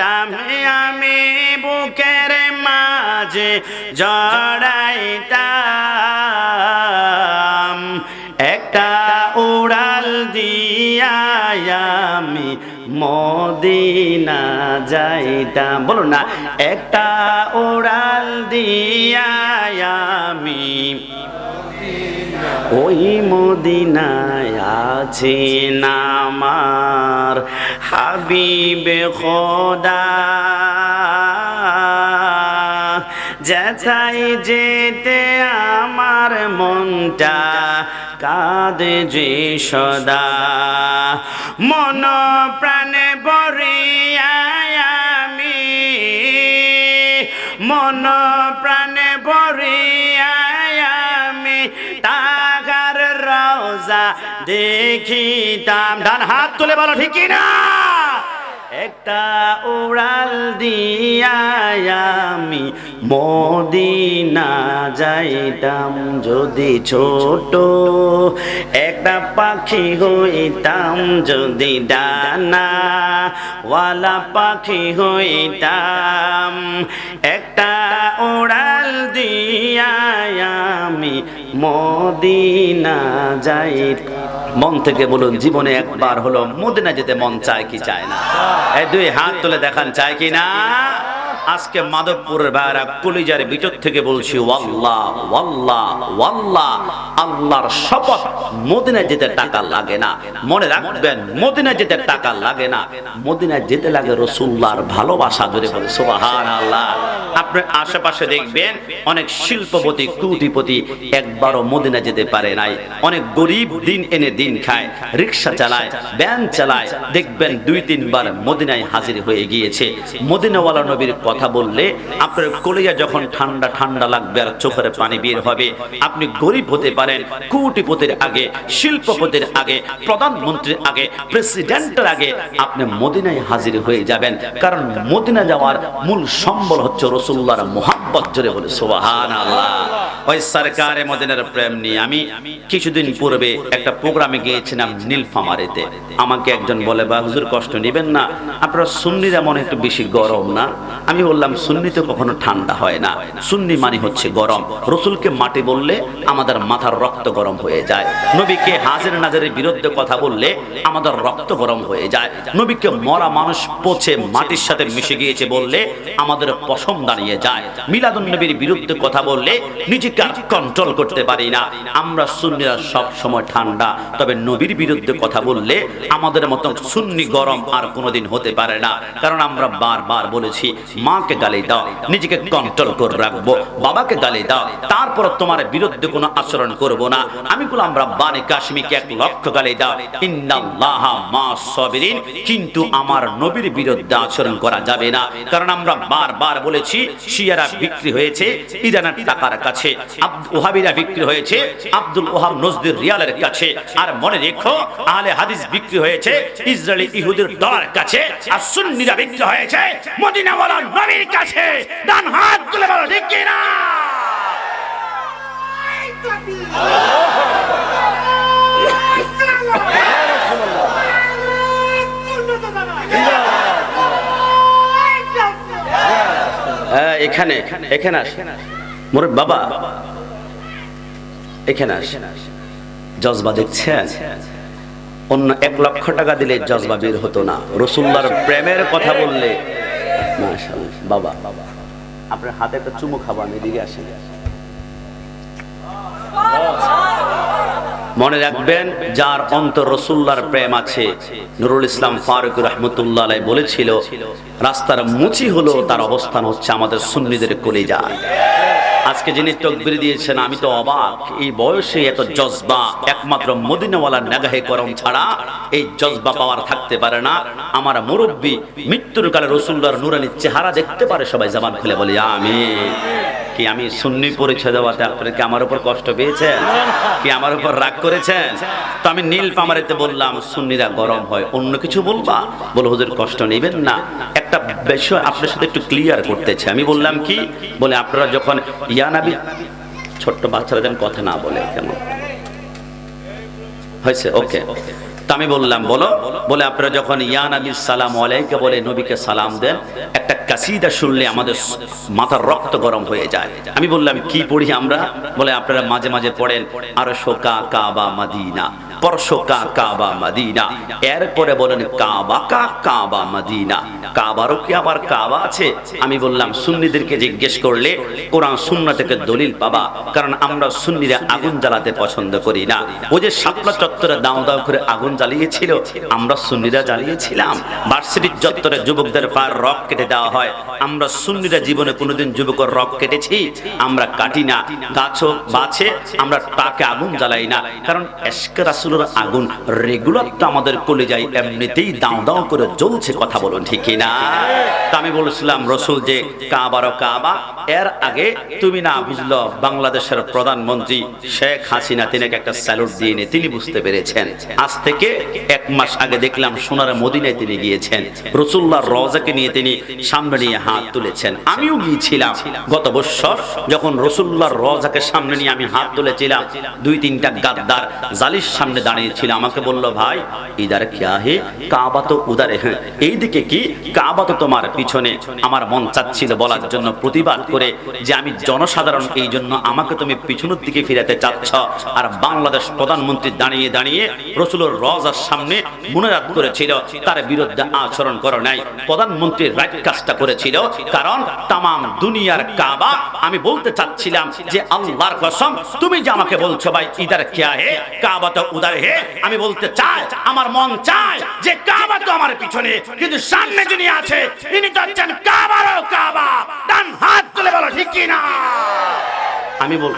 চাইতাম আমি বুকের মাঝে জড়াইতাম। একটা উড়াল দিয়া আমি মদিনা যাইতাম। বলুন না, একটা উড়াল দিয়া আমি ওই মদিনায় আছে নামার। হাবিবে খোদা, যেথায় যেতে আমার মনটা কাঁদে যে সদা। মন প্রাণে বরিয়ায় আমি মন প্রাণে বরিয়ায় আমি, তাগার রওজা দেখিতাম। ডান হাত তুলে বলো, ঠিক না একটা উড়াল দিয়া আমি মদিনা যাইতাম। যদি ছোট একটা পাখি হইতাম, যদি ডানা ওয়ালা পাখি হইতাম। একটা উড়াল দিয়া আমি মদিনা যাই মন থেকে বলুন, জীবনে একবার হলো, মদিনা যেতে মন চায় কি চায় না? এই দুই হাত তুলে দেখান, চায় কি না? আজকে মাধবপুরের ভাইরা কলিজার ভিতর থেকে বলছি, ওয়াল্লাহ ওয়াল্লাহ ওয়াল্লাহ, আল্লাহর শপথ মদিনা যেতে টাকা লাগে না। মনে রাখবেন মদিনা যেতে টাকা লাগে না। মদিনা যেতে লাগে রসুল্লাহর ভালোবাসা ধরে বলে সুবাহান আল্লাহ আপনার আশেপাশে দেখবেন অনেক শিল্পপতি, কুটিপতি একবারও মদিনা যেতে পারে নাই। অনেক গরিব দিন এনে দিন খায় রিক্সা চালায় ব্যান চালায়। দেখবেন দুই, তিনবার মদিনায় হাজির হয়ে গিয়েছে। মদিনাওয়ালা নবীর কথা বললে আপনার কলিয়া যখন ঠান্ডা ঠান্ডা লাগবে আর চোখের পানি বের হবে, আপনি গরিব হতে পারেন, কোটিপতির আগে, শিল্পপতির আগে, প্রধানমন্ত্রীর আগে, প্রেসিডেন্টের আগে আপনি মদিনায় হাজির হয়ে যাবেন। কারণ মদিনা যাওয়ার মূল সম্বল হচ্ছে রসুল্লাহর মোহাব্বত জোরে বলে সোহান আল্লাহ ওই সরকারে মদিনার প্রেম নিয়ে আমি কিছুদিন পূর্বে একটা প্রোগ্রামে গিয়েছিলাম নীলফামারিতে। আমাকে একজন বলে বা হুজুর কষ্ট নেবেন না। আপনারা সুন্নিরা মনে একটু বেশি গরম না? আমি বললাম সুন্নি তো কখনো ঠান্ডা হয় না। সুন্নি মানে হচ্ছে গরম। রসুলকে মাটি বললে আমাদের মাথার রক্ত গরম হয়ে যায়। নবীকে হাজির নাজারের বিরুদ্ধে কথা বললে আমাদের রক্ত গরম হয়ে যায়। নবীকে মরা মানুষ পচে মাটির সাথে মিশে গিয়েছে বললে আমাদের পশম দাঁড়িয়ে যায়। মিলাদুন নবীর বিরুদ্ধে কথা বললে নিজেকে কন্ট্রোল করতে পারি না। আমরা সুন্নিরা সব সময় ঠান্ডা। তবে নবীর বিরুদ্ধে কথা বললে আমাদের মতো সুন্নি গরম আর কোনোদিন হতে পারে না। কারণ আমরা বারবার বলেছি মাকে গালি দাও, নিজেকে কন্ট্রোল করে রাখব, বাবাকে গালি দাও, তারপর তোমার বিরুদ্ধে কোনো আচরণ করব না। আমি বললাম, রাব্বানি কাশ্মীরকে এক লক্ষ গালি দাও। ইন্নাল্লাহ মা সাবিরিন, কিন্তু আমার নবীর বিরুদ্ধে আচরণ করা যাবে না। কারণ আমরা বারবার বলেছি, শিয়ারা বিক্রি হয়েছে, ইরানের টাকার কাছে। ওহাবিরা বিক্রি হয়েছে, আব্দুল ওহাব নজদুর রিয়ালের কাছে। আর মনে রেখো আলে হাদিস বিক্রি হয়েছে, ইসরায়েলি ইহুদির ডলার কাছে, আর সুন্নিরা বিক্রি হয়েছে মদিনাওয়ালা নবীর কাছে ডান হাত তুলে বলো ঠিক কি না হ্যাঁ, এখানে এখানে আস। মোর বাবা এখানে আস। জজবা দেখছেন? অন্য এক লক্ষ টাকা দিলে জজবা বের হতো না। রসুল্লার প্রেমের কথা বললে বাবা আপনার হাতে একটা চুমু খাবার এদিকে আসি। মনে রাখবেন, যার অন্তর রসুল্লার প্রেম আছে, নুরুল ইসলাম ফারুক রহমতুল্লাহ বলেছিল, রাস্তার মুচি হলো তার অবস্থান হচ্ছে আমাদের সুন্নিদের কলিজা আজকে যিনি তকবির দিয়েছেন, আমি তো অবাক। এই বয়সে এত জজবা, একমাত্র মদিনাওয়ালা নাগাহে করম ছাড়া এই জজবা পাওয়ার থাকতে পারে না। আমার মুরব্বী মৃত্যুর কালে রসুল্লার নুরানির চেহারা দেখতে পারে, সবাই জামান খুলে বলি আমি কি আমি সুন্নি পরিচয় দেওয়াতে আপনারা কি আমার উপর কষ্ট পেয়েছেন? কি আমার উপর রাগ করেছেন? তো আমি নীল পামারিতে বললাম, সুন্নিরা গরম হয়, অন্য কিছু বলবা? বলে হুজুর, কষ্ট নেবেন না। একটা বিষয় আপনার সাথে একটু ক্লিয়ার করতেছে। আমি বললাম কি? বলে আপনারা যখন ইয়ানাবি ছোট্ট বাচ্চারা যেন কথা না বলে, কেমন? হয়েছে? ওকে। তো আমি বললাম, বলো। বলে আপনারা যখন, ইয়া নবী, সালাম আলাইকে বলে নবীকে সালাম দেন কাসিদা শুনলে আমাদের মাথার রক্ত গরম হয়ে যায়। আমি বললাম, কি পড়ি আমরা? বলে, আপনারা মাঝে মাঝে পড়েন আর শোকা কাবা মাদিনা। পরশোকা কাবা মাদিনা। এরপরে বলেন, কাবা কা কাবা মাদিনা? কাবারও কি আবার কাবা আছে? আমি বললাম, সুন্নিদেরকে জিজ্ঞেস করলে কোরআন সুন্না থেকে দলিল পাবা, কারণ আমরা সুন্নিরা আগুন জ্বালাতে পছন্দ করি না। ও যে শাপলা চত্বরে দাও দাও করে আগুন জ্বালিয়েছিল, আমরা সুন্নিরা জ্বালিয়েছিলাম। ভার্সিটির চত্বরে যুবকদের পার রক কেটে দেওয়া হয়। আমরা সুন্নিরা জীবনে কোনোদিন যুবকের রক কেটেছি, আমরা কাটি না। গাছও বাছে আমরা তাকে আগুন জ্বালাই না। কারণ এসকে রাসুলের আগুন রেগুলার তো আমাদের কলে যায়, এমনিতেই দাও দাও করে জ্বলছে কথা বলুন ঠিক না তা আমি বলেছিলাম, রসুল যে কাবারও কাবা, এর আগে তুমি না বুঝলো বাংলাদেশের প্রধানমন্ত্রী শেখ হাসিনা, তিনি একটা স্যালুট দিয়ে নিয়ে তিনি বুঝতে পেরেছেন। আজ থেকে এক মাস আগে দেখলাম সোনার মদিনায় তিনি গিয়েছেন। রসুল্লাহ রজাকে নিয়ে তিনি সামনে নিয়ে হাত তুলেছেন। আমিও গিয়েছিলাম গত বছর, যখন রসুল্লাহ রজাকে সামনে নিয়ে আমি হাত তুলেছিলাম, দুই তিনটা গাদ্দার জালির সামনে দাঁড়িয়েছিল, আমাকে বলল, ভাই, ইদার হে? কাবা তো উদারে হ্যাঁ। এইদিকে কি? কাবা তো তোমার পিছনে। আমার মন চাচ্ছিল বলার জন্য প্রতিবাদ করে যে আমি জনসাধারণ, এই জন্য আমাকে তুমি পিছনের দিকে ফিরাতে চাচ্ছ। আর বাংলাদেশ প্রধানমন্ত্রী দাঁড়িয়ে দাঁড়িয়ে রসুলের রজার সামনে মুনাজাত করেছিল। তার বিরুদ্ধে আচরণ করো নাই। প্রধানমন্ত্রী রাইট কাজটা করেছিল। কারণ তামাম দুনিয়ার কাবা, আমি বলতে চাচ্ছিলাম যে আল্লাহর কসম, তুমি যে আমাকে বলছো, ভাই, ইদার হে? কাবা তো উদার হে, আমি বলতে চাই, আমার মন চায় যে কাবা তো আমার পিছনে, কিন্তু সামনে যিনি আছে, তিনি তো হচ্ছেন কাবারও কাবা। ডান হাত তুলে বলো, ঠিক না? আমি বল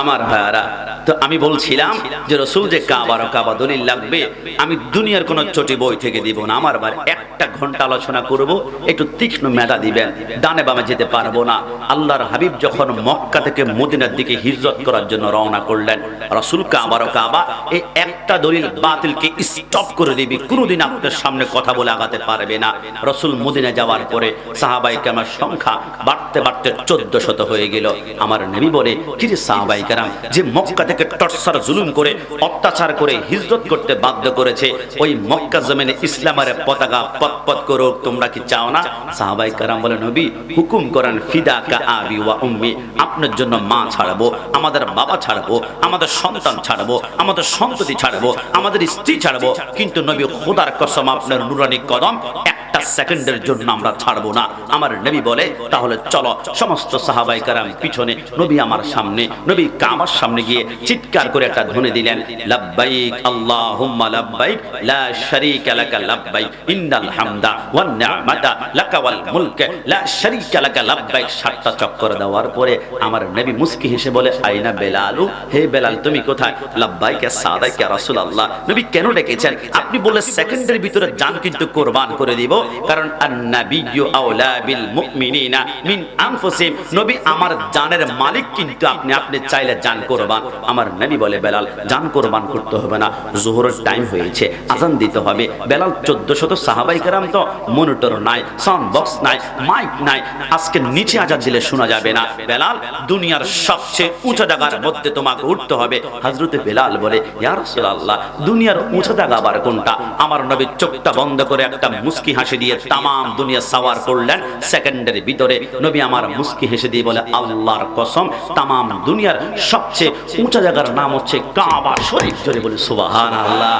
আমার ভাইয়ারা। তো আমি বলছিলাম যে রসুল যে কাবার কাবা দলিল লাগবে, আমি দুনিয়ার কোন চটি বই থেকে দিব না। আমার বার একটা ঘণ্টা আলোচনা করব, একটু তীক্ষ্ণ মেধা দিবেন, ডানে বামে যেতে পারব না। আল্লাহর হাবিব যখন মক্কা থেকে মদিনার দিকে হিজরত করার জন্য রওনা করলেন রসুল কাবার কাবা, এই একটা দলিল বাতিলকে স্টপ করে দিবি, কোনোদিন আপনার সামনে কথা বলে আগাতে পারবে না। রসুল মদিনা যাওয়ার পরে সাহাবাই কামার সংখ্যা বাড়তে বাড়তে চোদ্দ শত হয়ে গেল। আমার নেবি বলে কিরে সাহাবাই কারাম, যে মক্কা থেকে টর্সার জুলুম করে, অত্যাচার করে, হিজরত করতে বাধ্য করেছে, ওই মক্কা জমিনে ইসলামের পতাকা পত পত করো তোমরা কি চাও না? সাহাবাই কারাম বলে, নবী, হুকুম করেন ফিদা কা আবি ওয়া উম্মি, আপনার জন্য মা ছাড়বো, আমাদের বাবা ছাড়বো, আমাদের সন্তান ছাড়বো, আমাদের সন্ততি ছাড়বো, আমাদের স্ত্রী ছাড়বো, কিন্তু নবী খোদার কসম আপনার নুরানি কদম একটা সেকেন্ডের জন্য আমরা ছাড়বো না। আমার নবী বলে, তাহলে চলো সমস্ত সাহাবাই কারাম পিছনে নবী আমার সামনে, নবী কামার সামনে গিয়ে চিৎকার করে একটা ধ্বনি দিলেন, লাব্বাইক, আল্লাহুম্মা লাব্বাইক, লা শারীকা লাকা লাব্বাইক, ইন্নাল হামদা ওয়ান নি'মাতা লাকা ওয়াল মুলক, লা শারীকা লাকা লাব্বাইক। সাতটা চক্কর দেওয়ার পরে আমার নবী মুস্কি হেসে বলে, আইনা বেলালু, হে বেলাল, তুমি কোথায়? লাব্বাইক, সাদাইক ইয়া রাসূলুল্লাহ। নবী কেন ডেকেছেন? আপনি বলে সেকেন্ডের ভিতরে জান কিন্তু কোরবান করে দিব। কারণ আন-নাবিয়্যু আওলা বিল মুমিনিনা মিন আনফুসিহিম। নবী, আমার জানের মালিক কিন্তু আপনি। আপনি চাইলে জান কোরবান। আমার নবী বলে, বেলাল, জান কোরবান করতে হবে না। জোহরের টাইম হয়েছে, আজান দিতে হবে। বেলাল চোদ্দ শত সাহাবাই কেরাম তো মনিটর নাই সাউন্ড বক্স নাই মাইক নাই। আজকে নিচে আজান দিলে শোনা যাবে না। বেলাল, দুনিয়ার সবচেয়ে উঁচা জায়গার মধ্যে তোমাকে উঠতে হবে। হজরতে বেলাল বলে, ইয়া রাসূলুল্লাহ, দুনিয়ার উঁচা জায়গা আবার কোনটা? আমার নবী চোখটা বন্ধ করে একটা মুস্কি হাসি দিয়ে তামাম দুনিয়া সাওয়ার করলেন। সেকেন্ডের ভিতরে নবী আমার মুস্কি হেসে দিয়ে বলে, আল্লাহর কসম, তামাম দুনিয়ার সবচেয়ে উঁচা জায়গার নাম হচ্ছে কাবা শরীফ। জোরে বলে, সুবহানাল্লাহ।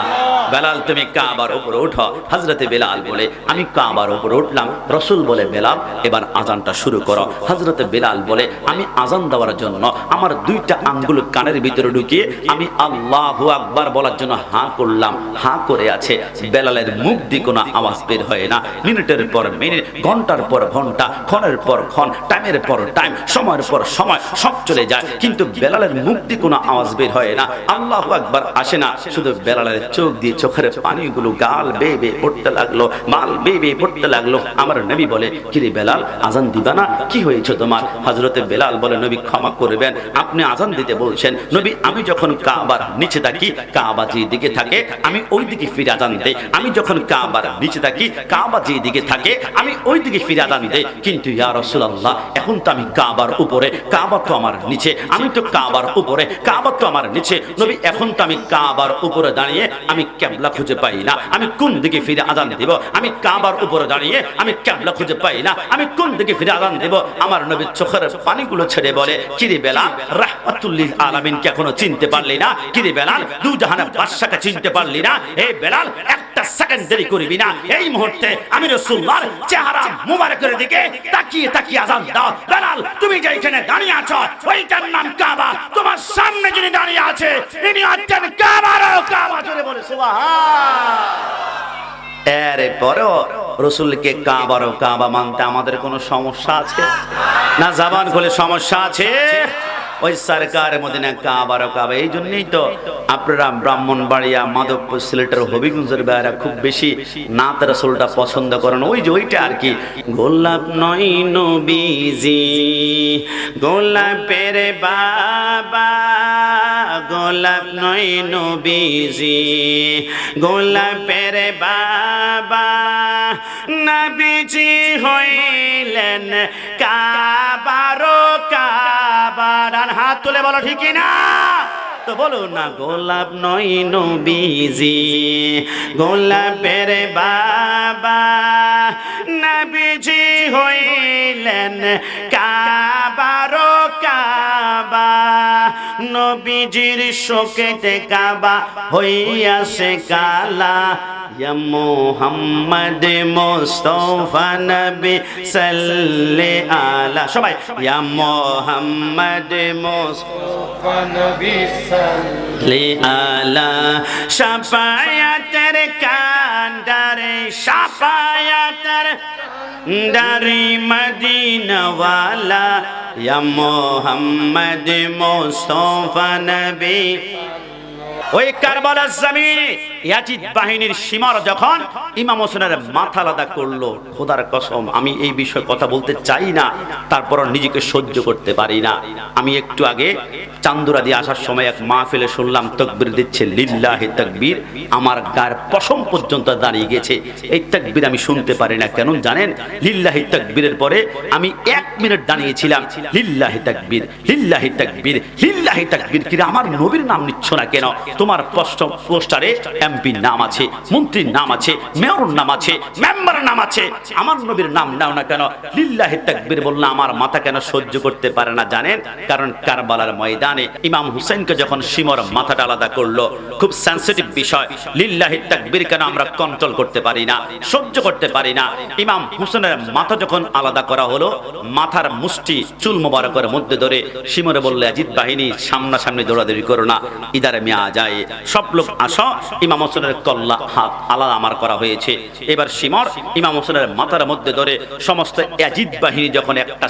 বেলাল, তুমি কাবার উপরে উঠো। হজরতে বেলাল বলে, আমি কাবার উপরে উঠলাম। রসুল বলে, বেলাল, এবার আজানটা শুরু করো। হজরতে বেলাল বলে, আমি আজান দেওয়ার জন্য আমার দুইটা আঙ্গুল কানের ভিতরে ঢুকিয়ে আমি আল্লাহু আকবার বলার জন্য হাঁ করলাম। হাঁ করে আছে। বেলালের মুখ দিয়ে কোনো আওয়াজ বের হয় না। মিনিটের পর মিনিট, ঘণ্টার পর ঘণ্টা, ক্ষণের পর ক্ষণ, টাইমের পর টাইম, সময়ের পর সময়, সব চলে যায়। কিন্তু বেলালের মুখ দিয়ে কোনো আওয়াজ বের হয় না। আল্লাহু আকবার আসে না। শুধু বেলালের চোখ দিয়ে চোখের পানিগুলো গাল বেয়ে পড়তে লাগল, মাল বেয়ে পড়তে লাগল। আমার নবী বলে, কিরে বেলাল, আজান দিবা না? কি হয়েছে তোমার? হজরতে বেলাল বলে, নবী ক্ষমা করবেন। আপনি আজান দিতে বলছেন। নবী আমি যখন কাবার নিচে থাকি, কাবা যে দিকে থাকে, আমি ওই দিকে ফিরে আজান দেই আমি যখন কাবার নিচে থাকি, কাবা যে দিকে থাকে, আমি ওই দিকে ফিরে আজান দেই কিন্তু ইয়া রাসূলুল্লাহ, এখন তো আমি কাবার উপরে, কাবা তো আমার নিচে, আমি তো কাবার উপরে, কাবা তো আমার নিচে। নবী, এখন তো আমি কাবার উপরে দাঁড়িয়ে আমি ক্যাবলা খুঁজে পাই না। আমি কোন দিকে ফিরে আজান দেব? আমি কাবার উপরে দাঁড়িয়ে আমি ক্যাবলা খুঁজে পাই না। আমি কোন দিকে ফিরে আজান দেব? আমার নবীর চোখের পানিগুলো ছেড়ে বলে, কিরে বেলাল রাহমাতুল্লিল আলামিনকে এখনও চিনতে পারলি না? কিরে বেলাল, দু জাহানের বাদশাকে চিনতে পারলি না? এই বেলাল, একটা সেকেন্ড দেরি করবি না। এই মুহূর্তে আমি রাসূলুল্লাহর চেহারা মুবারকের দিকে তাকিয়ে তাকিয়ে আজান দাও। বেলাল, তুমি যে এখানে দাঁড়িয়ে আছো, ওইটার নাম কাবা। তোমার সামনে যিনি দাঁড়িয়ে আছে ইনি হচ্ছেন কাবারও কাবা, জোরে বলে, সুবহান। এর পরেও রসুলকে কাবারও কাবা মানতে আমাদের কোনো সমস্যা আছে? না, জাবান খুলে সমস্যা আছে? ওই সরকার মদিনা কাবারও কাবা, এই জন্যই তো আপনারা ব্রাহ্মণবাড়িয়া, মাধবপুর, সিলেটের হবিগঞ্জের বেড়া খুব বেশি নাত রসুলটা পছন্দ করেন। ওই যে ওইটা আর কি। গোলাপ নয় নবীজি, গোলাপের বাবা, গোলাপ নয় নবীজি, গোলাপের বাবা, নবীজি হইলেন কাবারো কাবা ডান হাত তুলে বলো ঠিকই না? তো বলো না, গোলাপ নয় নবীজি, গোলাপের বাবা নবীজি হইলেন কাবারো কাবা। নবীজির শোকেতে কাবা হইয়াছে কালা। মোহাম্মদ মোস্তফা নবী সাল্লি আলা সবাই ইয়া মোহাম্মদ মোস্তফা লি আলা শাফায়াতের কান্ডারে শাফায়াতের দারি মদিনাওয়ালা ইয়া মোহাম্মদ মোস্তফা নবী ওই কারবালার জমিনে ইয়াজিদ বাহিনীর সীমার যখন ইমাম হোসেনের মাথা আলাদা করল, খোদার কসম, আমি এই বিষয়ে কথা বলতে চাই না তারপর নিজেকে সহ্য করতে পারি না। আমি একটু আগে চান্দুরা দিয়ে আসার সময় এক মাহফিলে শুনলাম, তকবির দিচ্ছে, লিল্লাহি তকবির আমার গায়ের পশম পর্যন্ত দাঁড়িয়ে গেছে। এই তকবির আমি শুনতে পারি না কেন জানেন? লিল্লাহি তকবীরের পরে আমি এক মিনিট দাঁড়িয়েছিলাম, লিল্লাহি তকবীর লিল্লাহি তকবীর লিল্লাহি তকবীর কি আমার নবীর নাম নিচ্ছ না কেন? তোমার পোস্টারে এমপির নাম আছে, মন্ত্রীর নাম আছে মেয়র নাম আছে, মেম্বারের নাম আছে। আমার নবীর নাম নাও না কেন? লিল্লাহি তাকবীর বললে আমার মাথা কেন সহ্য করতে পারে না জানেন? কারণ কারবালার ময়দানে ইমাম হুসেনকে যখন সিমর মাথাটা আলাদা করল, খুব সেনসিটিভ বিষয়। লিল্লাহি তাকবীর কেন আমরা কন্ট্রোল করতে পারি না, সহ্য করতে পারি না? ইমাম হুসেনের মাথা যখন আলাদা করা হলো, মাথার মুষ্টি চুল মোবারকের মধ্যে ধরে সিমরে বললে অজিত বাহিনী, সামনাসামনি দৌড়াদৌড়ি করো না। ইদারে মেয়া যায় সব লোক আসো, ইমাম হোসেনের কল্লা হাত আলাদা আমার করা হয়েছে। এবার সিমর ইমাম হোসেনের মাথার মধ্যে ধরে সমস্ত অজিত বাহিনী যখন একটা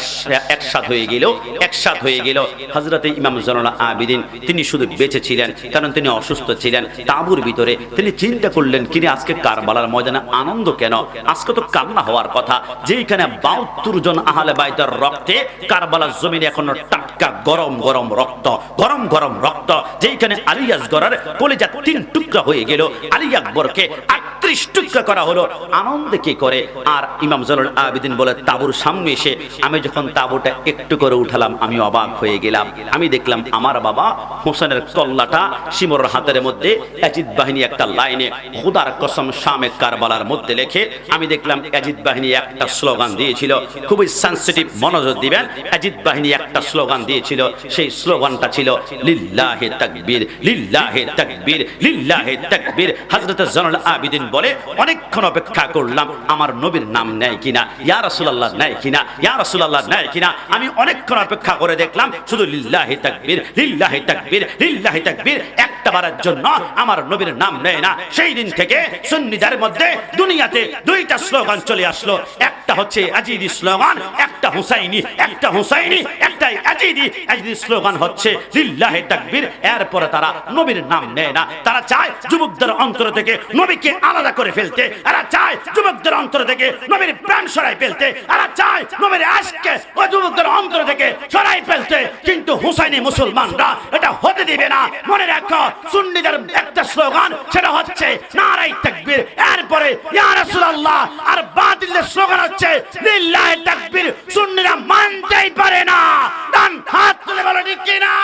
একসাথ হয়ে গেল, একসাথ হয়ে গেল হজরতে ইমাম জনলা আবিদিন তিনি শুধু বেঁচে ছিলেন, কারণ তিনি অসুস্থ ছিলেন। তাঁবুর ভিতরে তিনি চিন্তা করলেন কিনে আজকে কারবালার ময়দানে আনন্দ কেন? আজকে তো কান্না হওয়ার কথা। যেখানে বাহাত্তর জন আহলে বাইতের রক্তে কারবালার জমিনে এখনও টাটকা গরম গরম রক্ত, গরম গরম রক্ত। যেখানে আলিয়াস গড়ার কলেজা তিন টুকরা হয়ে গেল। আলী আকবরকে আটত্রিশ টুকরা করা হলো। আনন্দে কি করে? আর ইমাম জনুল আবিদিন বলে, তাবুর সামনে এসে আমি যখন তাবুটা একটু করে উঠালাম, আমি অবাক হয়ে গেলাম। আমি দেখলাম আমার বাবা হোসেনের কল্লাটা সিমর হাতের মধ্যে অ্যাজিদ বাহিনী একটা লাইনে খুদার কসম শামে কারবালার মধ্যে লেখে। আমি দেখলাম অ্যাজিদ বাহিনী একটা স্লোগান দিয়েছিল, খুবই সেন্সিটিভ মনোযোগ দিবেন। অ্যাজিদ বাহিনী একটা স্লোগান দিয়েছিল, সেই স্লোগানটা ছিল, লিল্লাহে তাকবীর লিল্লাহে তাকবীর লিল্লাহে তাকবীর। হযরত জানুল আবিদিন বলে অনেকক্ষণ অপেক্ষা করলাম, আমার নবীর নাম নেয় কিনা? ইয়া রাসূলুল্লাহ, নেয় কিনা? ইয়া রাসূলুল্লাহ, নেয় কিনা? আমি অনেকক্ষণ অপেক্ষা করে দেখলাম, শুধু লিল্লাহে তাকবীর লিল্লাহে তাকবীর লিল্লাহে তাকবীর একটা বারের জন্য আমার নবীর নাম নেয় না। সেই দিন থেকে সুন্নিদের মধ্যে দুনিয়াতে দুইটা স্লোগান চলে আসলো। একটা হচ্ছে আজিদি স্লোগান, একটা হুসাইনি একটা হুসাইনি একটা আজিদি। আজিদি স্লোগান হচ্ছে লিল্লাহে তাকবীর, এরপরে তারা নবীর নাম নেয় না। তারা চায় যুবকদের অন্তর থেকে নবীকে আলাদা করে ফেলতে, এরা চায় যুবকদের অন্তর থেকে নবীর প্রাণ সরাই ফেলতে, এরা চায় নবীর আজকে ও যুবকদের অন্তর থেকে সরাই ফেলতে, কিন্তু হুসাইনি মুসলমানরা এটা হতে দিবে না। মনে রাখো, সুন্নিদের একটা স্লোগান, সেটা হচ্ছে নারাই তাকবীর। এরপরে, ইয়া রাসূলুল্লাহ, আর বাতিলের স্লোগান হচ্ছে, লিল্লাহি তাকবীর। সুন্নিরা মানতেই পারে না। ডান হাত তুলে বলো, ঠিক কি না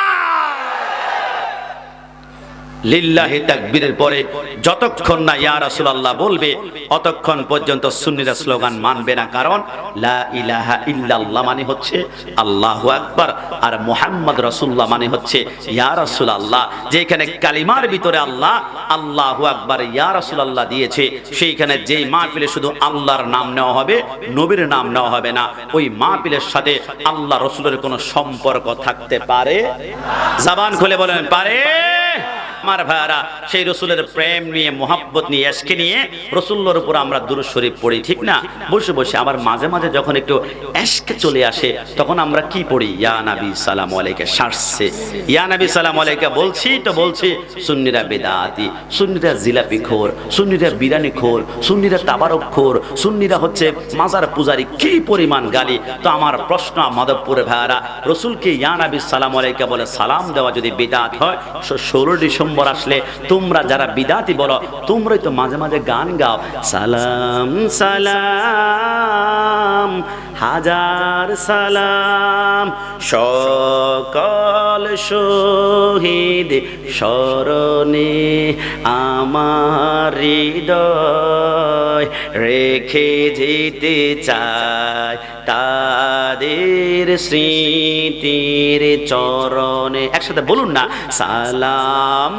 লিল্লাহি তাকবীরের পরে যতক্ষণ না ইয়া রাসূলুল্লাহ বলবে, অতক্ষণ পর্যন্ত সুন্নিরা স্লোগান মানবে না। কারণ লা ইলাহা ইল্লাল্লাহ মানে হচ্ছে আল্লাহু আকবার আর মুহাম্মদ রাসূলুল্লাহ মানে হচ্ছে ইয়া রাসূলুল্লাহ। যেখানে কালিমার ভিতরে আল্লাহ, আল্লাহু আকবার ইয়া রাসূলুল্লাহ দিয়েছে, সেইখানে যেই মাহফিলে শুধু আল্লাহর নাম নেওয়া হবে, নবীর নাম নেওয়া হবে না, ওই মাহফিলের সাথে আল্লাহ রসুলের কোনো সম্পর্ক থাকতে পারে? জাবান খুলে বলেন, পারে? আমার ভাইয়ারা সেই রসুলের প্রেম নিয়ে, মোহাব্বত নিয়ে, এসকে নিয়ে রসুল্লোর উপর আমরা দুরু শরীফ পড়ি, ঠিক না? বসে বসে আবার মাঝে মাঝে যখন একটু এসকে চলে আসে, তখন আমরা কি পড়ি? ইয়া নাবি, সালাম আলাইকে, সারছে। ইয়া নাবি, সালাম আলাইকে, বলছি তো বলছি, সুন্নিরা বেদাতি, সুন্নিরা জিলাপি খোর, সুন্নিরা বিরানি খোর, সুন্নিরা তাবারক খোর, সুন্নিরা হচ্ছে মাজার পূজারি, কি পরিমাণ গালি? তো আমার প্রশ্ন মাধবপুরে ভাইয়ারা রসুলকে ইয়া নাবি, সালাম আলাইকে বলে সালাম দেওয়া যদি বেদাত হয়, ষোলো ডিসেম্বর আসলে তোমরা যারা বিদাতি বলো, তোমরাই তো মাঝে মাঝে গান গাও। সালাম সালাম, হাজার সালাম। সকল শহীদ স্মরণে আমার হৃদয় রেখে যেতে চায় তাদের স্মৃতির চরণে একসাথে বলুন না, সালাম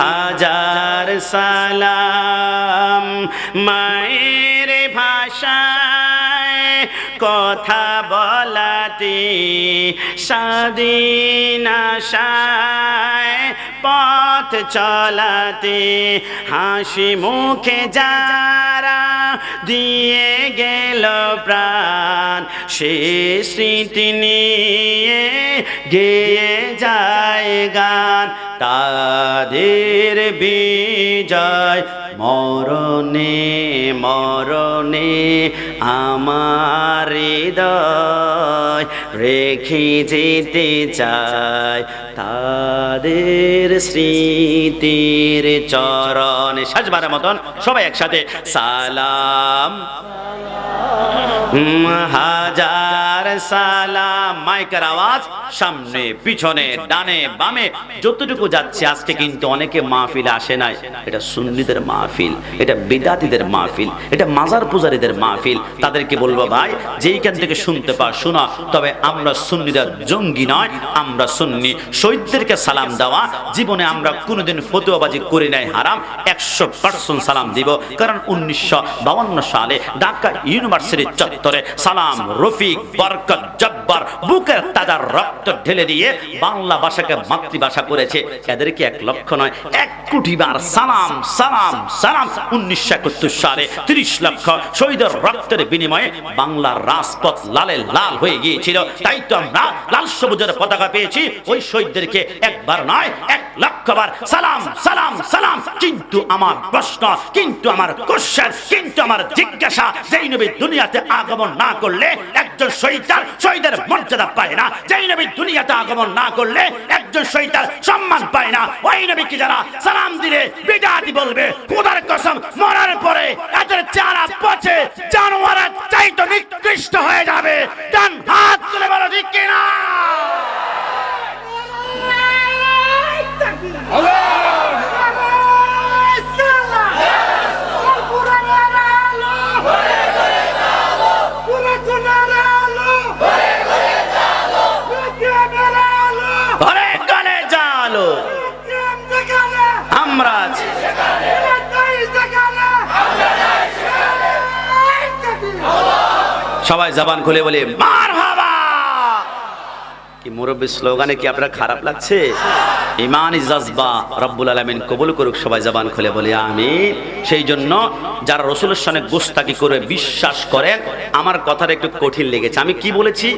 হাজার সালাম। মায়ের ভাষায় কথা বলাতে স্বাধীন পথ চলাতে হাসি মুখে যারা দিয়ে গেল প্রাণ। সে স্মৃতি নিয়ে গেয়ে যায় গান। তাদের বিজয় মরণে মরণে আমার হৃদয়। রেখে যেতে চায় তাদের স্মৃতির চরণে। সাজবার মতন সবাই একসাথে। সালাম। হাজার সালাম। মাইকের আওয়াজ সামনে, পিছনে, ডানে, বামে। যতটুকু যাচ্ছে, আজকে কিন্তু অনেকে মাহফিল আসে নাই। এটা সুন্নিদের মাহফিল, এটা বিদাতিদের মাহফিল, এটা মাজার পূজারীদের মাহফিল। তাদেরকে বলব ভাই, যেইখান থেকে শুনতে পা শোনা তবে আমরা সুন্নিরা জঙ্গি নয়, আমরা সুন্নি। শহীদদেরকে সালাম দেওয়া, জীবনে আমরা কোনোদিন ফতুয়াবাজি করি নাই, হারাম। একশো পার্সেন্ট সালাম দিব। কারণ উনিশশো বাউন্ন সালে ঢাকা ইউনিভার্সিটির চত্বরে সালাম, রফিক, বরকত, জব্বার বুকের তাজার রক্ত ঢেলে দিয়ে বাংলা ভাষাকে মাতৃভাষা করেছে। এদেরকে এক লক্ষ নয়? এক কোটি বার সালাম সালাম সালাম। উনিশশো একাত্তর সালে তিরিশ লক্ষ শহীদের রক্তের বিনিময়ে বাংলার রাজপথ লালে লাল হয়ে গিয়েছিল। তাই তো আমরা লাল সবুজের পতাকা পেয়েছি, ওই শহীদদেরকে একবার নয়, এক লক্ষবার। সালাম সালাম সালাম। কিন্তু আমার প্রশ্ন, কিন্তু আমার কোশ্চেন, কিন্তু আমার জিজ্ঞাসা, যেই নবী দুনিয়াতে আগমন না করলে একজন শহীদ তার শহীদের মর্যাদা পায় না। যেই নবী দুনিয়াতে আগমন না করলে একজন শহীদ তার সম্মান পায় না। ওই নবীকে যারা সালাম দিলে বিদাতি বলবে, খোদার কসম, মরার পরে এদের চারা পচে, জানোয়ারের চাইতো নিকৃষ্ট হয়ে যাবে। ডান হাত তুলে বলো ঠিক কিনা? আমরা আছি। সবাই জবান খুলে বলে মার কি মুরব্বী স্লোগানে কি আপনার খারাপ লাগছে? ইমান ইজাজবা রব্বুল আলমিন কবুল করুক, সবাই জবান খুলে বলি আমি সেই জন্য যারা রসুলের সঙ্গে গোস্তাকি করে বিশ্বাস করেন, আমার কথাটা একটু কঠিন লেগেছে। আমি কি বলেছি?